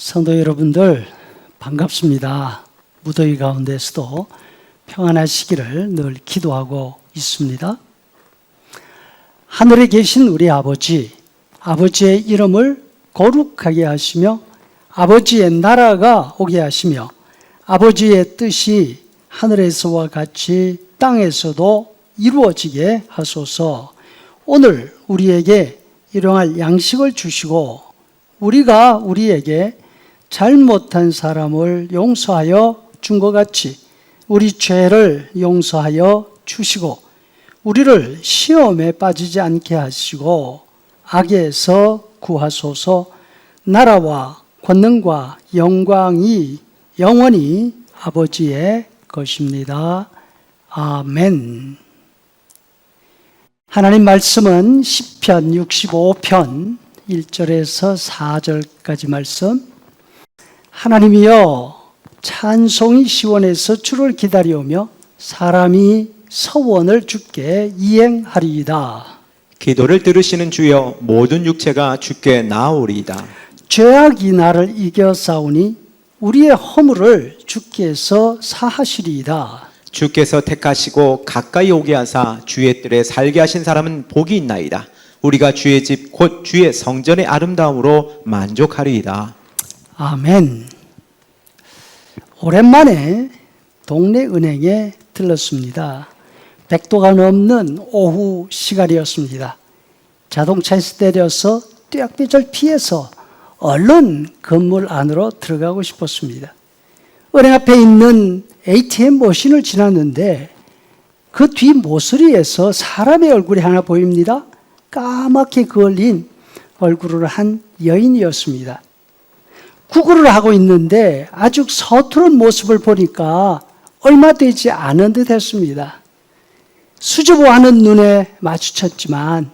성도 여러분들 반갑습니다. 무더위 가운데서도 평안하시기를 늘 기도하고 있습니다. 하늘에 계신 우리 아버지, 아버지의 이름을 거룩하게 하시며 아버지의 나라가 오게 하시며 아버지의 뜻이 하늘에서와 같이 땅에서도 이루어지게 하소서. 오늘 우리에게 일용할 양식을 주시고 우리가 우리에게 잘못한 사람을 용서하여 준 것 같이 우리 죄를 용서하여 주시고 우리를 시험에 빠지지 않게 하시고 악에서 구하소서 나라와 권능과 영광이 영원히 아버지의 것입니다. 아멘. 하나님 말씀은 시편 65편 1절에서 4절까지 말씀. 하나님이여 찬송이 시원해서 주를 기다리오며 사람이 서원을 주께 이행하리이다. 기도를 들으시는 주여 모든 육체가 주께 나아오리이다. 죄악이 나를 이겨 싸우니 우리의 허물을 주께서 사하시리이다. 주께서 택하시고 가까이 오게 하사 주의 뜰에 살게 하신 사람은 복이 있나이다. 우리가 주의 집 곧 주의 성전의 아름다움으로 만족하리이다. 아멘. 오랜만에 동네 은행에 들렀습니다. 백도가 넘는 오후 시간이었습니다. 자동차에서 내려서 떼약배절 피해서 얼른 건물 안으로 들어가고 싶었습니다. 은행 앞에 있는 ATM 머신을 지났는데 그 뒤 모서리에서 사람의 얼굴이 하나 보입니다. 까맣게 그을린 얼굴을 한 여인이었습니다. 구걸을 하고 있는데 아주 서투른 모습을 보니까 얼마 되지 않은 듯 했습니다. 수줍어하는 눈에 마주쳤지만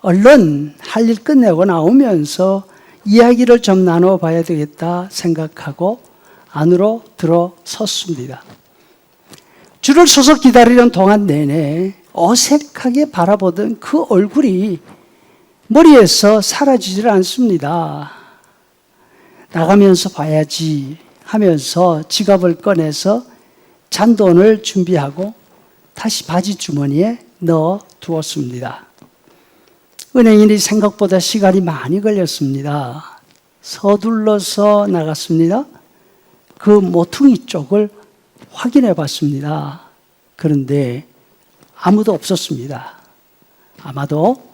얼른 할 일 끝내고 나오면서 이야기를 좀 나눠 봐야 되겠다 생각하고 안으로 들어섰습니다. 줄을 서서 기다리는 동안 내내 어색하게 바라보던 그 얼굴이 머리에서 사라지질 않습니다. 나가면서 봐야지 하면서 지갑을 꺼내서 잔돈을 준비하고 다시 바지 주머니에 넣어 두었습니다. 은행인이 생각보다 시간이 많이 걸렸습니다. 서둘러서 나갔습니다. 그 모퉁이 쪽을 확인해 봤습니다. 그런데 아무도 없었습니다. 아마도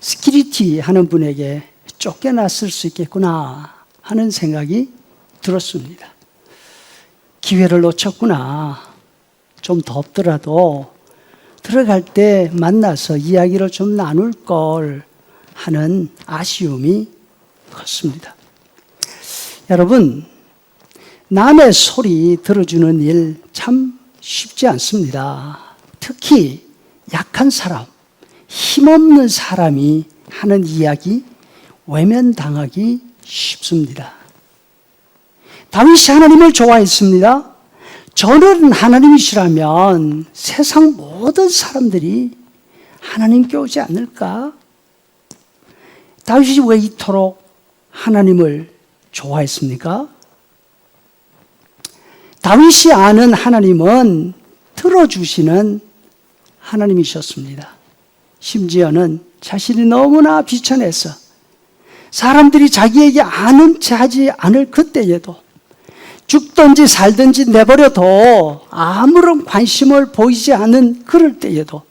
스키리티 하는 분에게 쫓겨났을 수 있겠구나 하는 생각이 들었습니다. 기회를 놓쳤구나. 좀 덥더라도 들어갈 때 만나서 이야기를 좀 나눌 걸 하는 아쉬움이 컸습니다. 여러분, 남의 소리 들어주는 일 참 쉽지 않습니다. 특히 약한 사람, 힘없는 사람이 하는 이야기 외면당하기 쉽습니다. 다윗이 하나님을 좋아했습니다. 저는 하나님이시라면 세상 모든 사람들이 하나님께 오지 않을까? 다윗이 왜 이토록 하나님을 좋아했습니까? 다윗이 아는 하나님은 들어주시는 하나님이셨습니다. 심지어는 자신이 너무나 비천해서 사람들이 자기에게 아는 체 하지 않을 그때에도 죽든지 살든지 내버려도 아무런 관심을 보이지 않는 그럴 때에도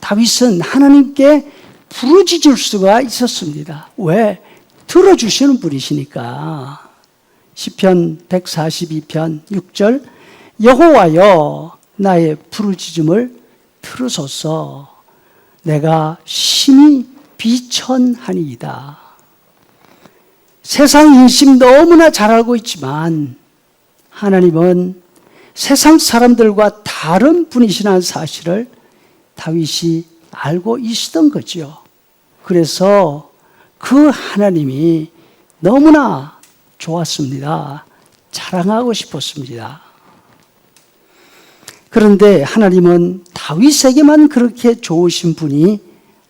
다윗은 하나님께 부르짖을 수가 있었습니다. 왜? 들어주시는 분이시니까. 시편 142편 6절 여호와여 나의 부르짖음을 들으소서 내가 심히 비천하니이다. 세상 인심 너무나 잘 알고 있지만 하나님은 세상 사람들과 다른 분이시라는 사실을 다윗이 알고 있었던 거죠. 그래서 그 하나님이 너무나 좋았습니다. 자랑하고 싶었습니다. 그런데 하나님은 다윗에게만 그렇게 좋으신 분이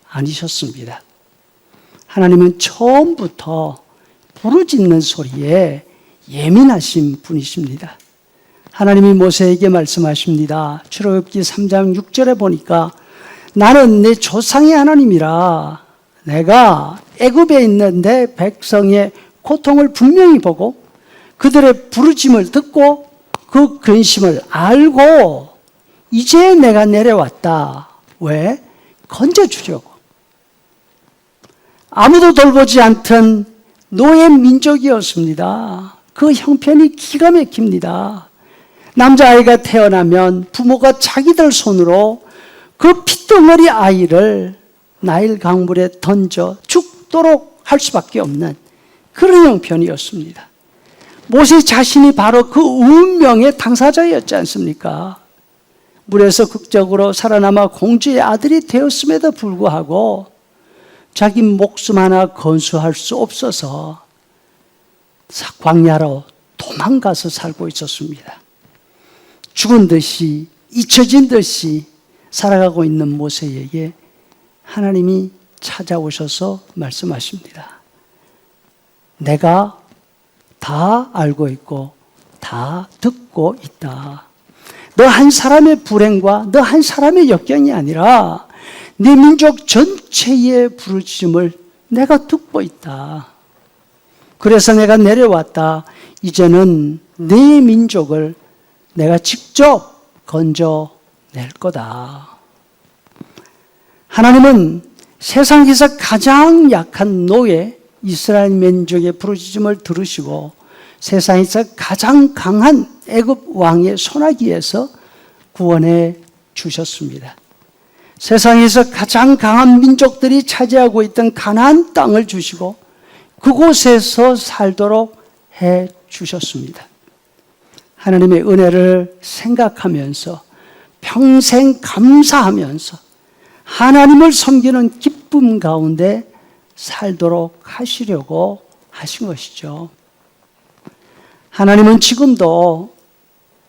아니셨습니다. 하나님은 처음부터 부르짖는 소리에 예민하신 분이십니다. 하나님이 모세에게 말씀하십니다. 출애굽기 3장 6절에 보니까 나는 내 조상의 하나님이라 내가 애굽에 있는 내 백성의 고통을 분명히 보고 그들의 부르짐을 듣고 그 근심을 알고 이제 내가 내려왔다. 왜? 건져주려고. 아무도 돌보지 않던 노예 민족이었습니다. 그 형편이 기가 막힙니다. 남자아이가 태어나면 부모가 자기들 손으로 그 핏덩어리 아이를 나일 강물에 던져 죽도록 할 수밖에 없는 그런 형편이었습니다. 모세 자신이 바로 그 운명의 당사자였지 않습니까? 물에서 극적으로 살아남아 공주의 아들이 되었음에도 불구하고 자기 목숨 하나 건수할 수 없어서 광야로 도망가서 살고 있었습니다. 죽은 듯이 잊혀진 듯이 살아가고 있는 모세에게 하나님이 찾아오셔서 말씀하십니다. 내가 다 알고 있고 다 듣고 있다. 너 한 사람의 불행과 너 한 사람의 역경이 아니라 네 민족 전 체의 부르짖음을 내가 듣고 있다. 그래서 내가 내려왔다. 이제는 네 민족을 내가 직접 건져낼 거다. 하나님은 세상에서 가장 약한 노예 이스라엘 민족의 부르짖음을 들으시고 세상에서 가장 강한 애굽 왕의 손아귀에서 구원해 주셨습니다. 세상에서 가장 강한 민족들이 차지하고 있던 가나안 땅을 주시고 그곳에서 살도록 해 주셨습니다. 하나님의 은혜를 생각하면서 평생 감사하면서 하나님을 섬기는 기쁨 가운데 살도록 하시려고 하신 것이죠. 하나님은 지금도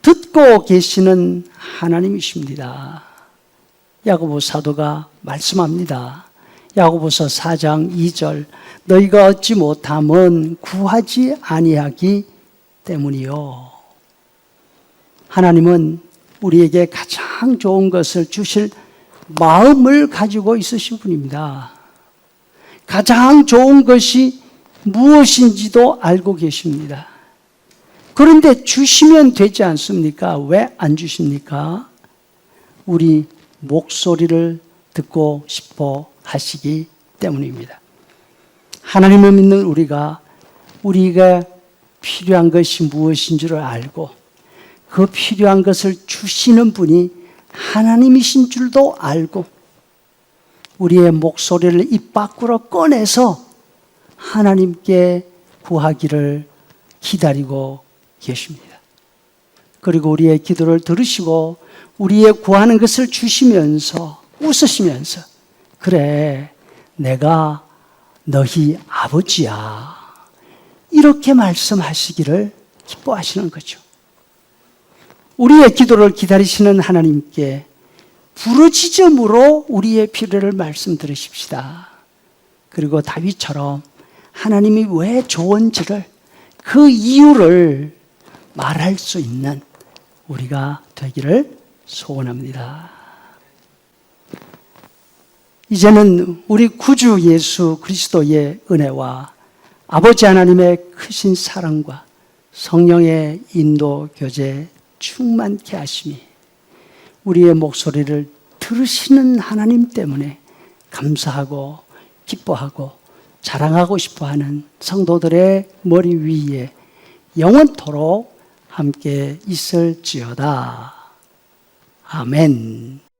듣고 계시는 하나님이십니다. 야고보 사도가 말씀합니다. 야고보서 4장 2절 너희가 얻지 못함은 구하지 아니하기 때문이요. 하나님은 우리에게 가장 좋은 것을 주실 마음을 가지고 있으신 분입니다. 가장 좋은 것이 무엇인지도 알고 계십니다. 그런데 주시면 되지 않습니까? 왜 안 주십니까? 우리 목소리를 듣고 싶어 하시기 때문입니다. 하나님을 믿는 우리가 우리가 필요한 것이 무엇인 지를 알고 그 필요한 것을 주시는 분이 하나님이신 줄도 알고 우리의 목소리를 입 밖으로 꺼내서 하나님께 구하기를 기다리고 계십니다. 그리고 우리의 기도를 들으시고 우리의 구하는 것을 주시면서 웃으시면서 그래 내가 너희 아버지야 이렇게 말씀하시기를 기뻐하시는 거죠. 우리의 기도를 기다리시는 하나님께 부르짖음으로 우리의 필요를 말씀 들으십시다. 그리고 다윗처럼 하나님이 왜 좋은지를 그 이유를 말할 수 있는 우리가 되기를 소원합니다. 이제는 우리 구주 예수 그리스도의 은혜와 아버지 하나님의 크신 사랑과 성령의 인도 교제 충만케 하심이 우리의 목소리를 들으시는 하나님 때문에 감사하고 기뻐하고 자랑하고 싶어 하는 성도들의 머리 위에 영원토록 함께 있을지어다. 아멘.